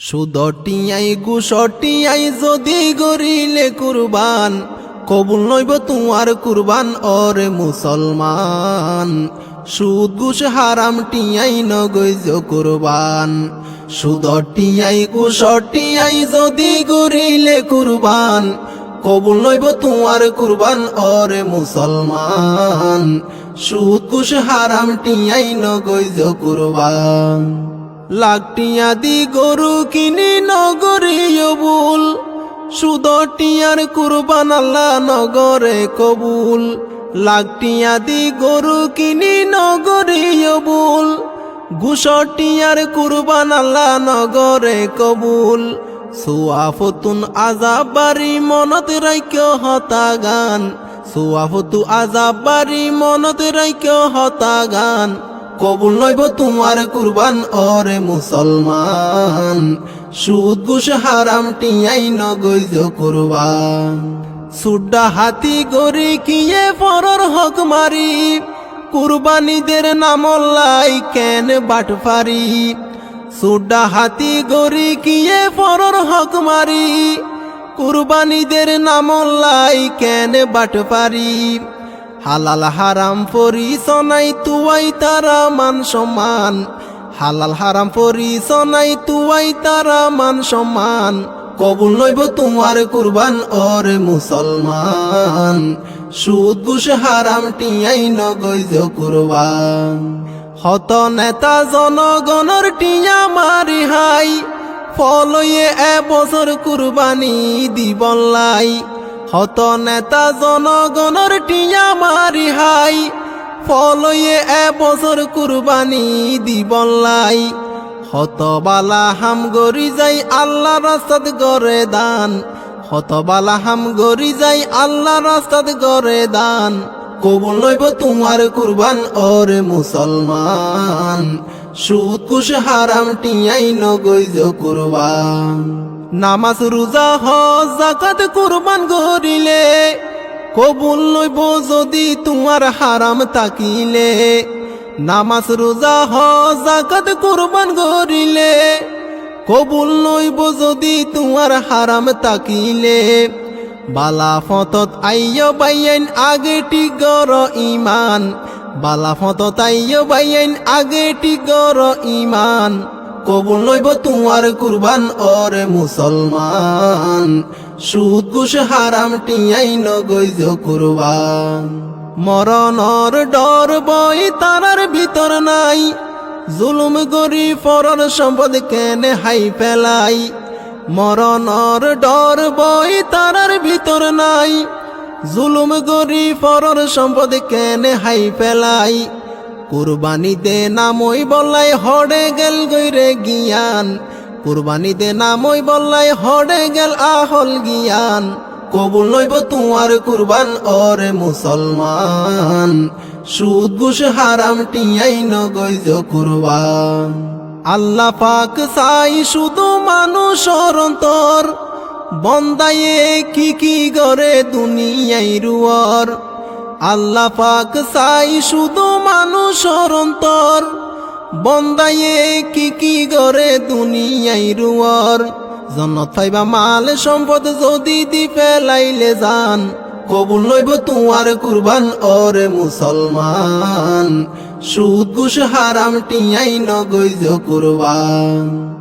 সুদটিয়াই গুসটিয়াই যদি গরিলে কুরবান, কবুল নইব তোমার কুরবান অরে মুসলমান। সুদ গুস হারাম টিয়াই নগৈজ কুরবান। সুদটিয়াই গুসটিয়াই যদি গরিলে কুরবান, কবুল নইব তোমার কুরবান অরে মুসলমান। সুদ গুস হারাম টিয়াই নগৈজ কুরবান। লাখটিয়া দি গরু কিনি নগরে অবুল। সুদটিয়ার কুরবান আল্লাহ নগরে কবুল। লাখটিয়া দি গরু কিনি নগরে অবুল। গুসটিয়ার কুরবান আল্লাহ নগরে কবুল। সুয়াফতুন আজাব বাড়ি মনত রাইক্য হতা গান। সুয়াফতু আজাব বাড়ি মনত রাইক্য হতা গান। কবুল নইব তোমার কুরবান অরে মুসলমান। সুদ গুস হারাম টিয়াই নগৈজ কুরবান। সুড্ডা হাতি গরি কিয়ে পরর হক মারি। কুরবানিদের নামল্লাই কেন বাটফারি সুড্ডা হাতি গরি কিয়ে পরর হক মারি। কুরবানিদের নামল্লাই কেন বাটপারি হালাল হারাম পরি সনাই তুয়াই তারা মান সম্মান। হালাল হারাম পরি সনাই তুয়াই তারা মান সমান কবুল নইব তোমার কুরবান অরে মুসলমান। সুদ গুস হারাম টিয়াই নগৈজ কুরবান। হত নেতা জনগণর টিয়া মারি হাই। ফলয়ে এবছর কুরবানি দিবল্লাই হত নেতা জনগণর টিয়া মারি হাই। ফলয়ে এবছর কুরবানি দিবলাই হত বালা হাম গরি যাই আল্লাহ রাস্তাত গরে দান। হত বালা হাম গরি যাই আল্লাহ রাস্তাত গরে দান। কবুল লইব তোমার কুরবান ওরে মুসলমান। সুদ কুশ হারাম টিয়াই নগৈজ কুরবান। নামাজ, রোজা, হজ জাকাত কুরবান গরিলে কবুল লইব যদি তোমার হারাম তাকিলে নামাজ, রোজা, হজ জাকাত কুরবান গরিলে কবুল নইব যদি তোমার হারাম তাকিলে বালা ফতত আইয় বাইন আগে টিগর ইমান বালা ফতত আইয় বাইন আগে টিগর ইমান কবুল নইব তোমার কুরবান, ওরে মুসলমান। সুদ কুশ হারাম, টিয়াই নগৈজ কুরবান। মরণর ডর বই তারার ভিতর নাই। জুলুম গরি ফরর সম্পদ কেনে হাই পেলাই মরণর ডর বই তারার ভিতর নাই। জুলুম গরি ফরর সম্পদ কেনে হাই পেলাই কুরবানি দে নামই বললাই হড়ে গেল গৈরে গিয়ান। কুরবানি দে নামই বললাই হড়ে গেল আহল গিয়ান। কবুল নইব তোমার কুরবান ওরে মুসলমান। সুদ গুস হারাম টিয়াই নগৈজ কুরবান। আল্লাহ পাক সাই শুধু মানুষ অন্তর। বন্দায়ে কি কি গরে দুনিয়াই রুয়ার। আল্লাহ পাক সাই শুধু মানুষ অন্তর। বন্দায়ে কি কি গরে দুনিয়াই রুয়ার। জনত ফাইবা মাল সম্পদ যদি দি ফেলাইলে যান, কবুল নইব তোমার কুরবান ওরে মুসলমান। সুদ গুস হারাম টিয়াই নগৈজ কুরবান।